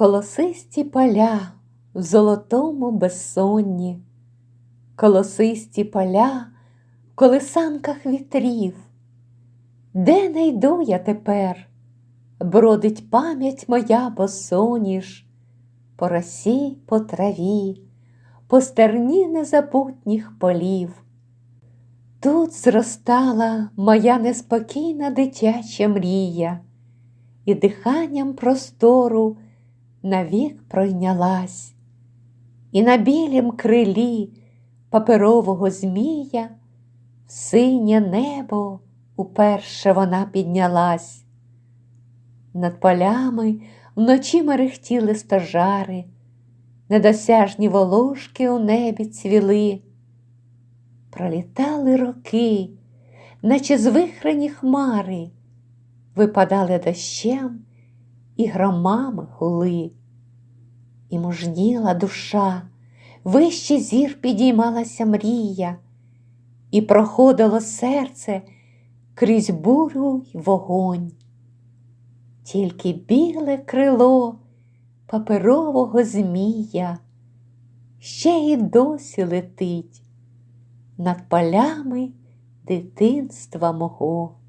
Колосисті поля в золотому безсонні, Колосисті поля в колисанках вітрів, Де не йду я тепер, бродить пам'ять моя босоніж, По росі, по траві, по стерні незабутніх полів. Тут зростала моя неспокійна дитяча мрія, І диханням простору навік пройнялась, і на білім крилі паперового змія в синє небо уперше вона піднялась. Над полями вночі мерехтіли стожари, недосяжні волошки у небі цвіли. Пролітали роки, наче звихрені хмари, випадали дощем і громами гули, і мужніла душа, вище зір підіймалася мрія, і проходило серце крізь бурю й вогонь. Тільки біле крило паперового змія ще й досі летить над полями дитинства мого.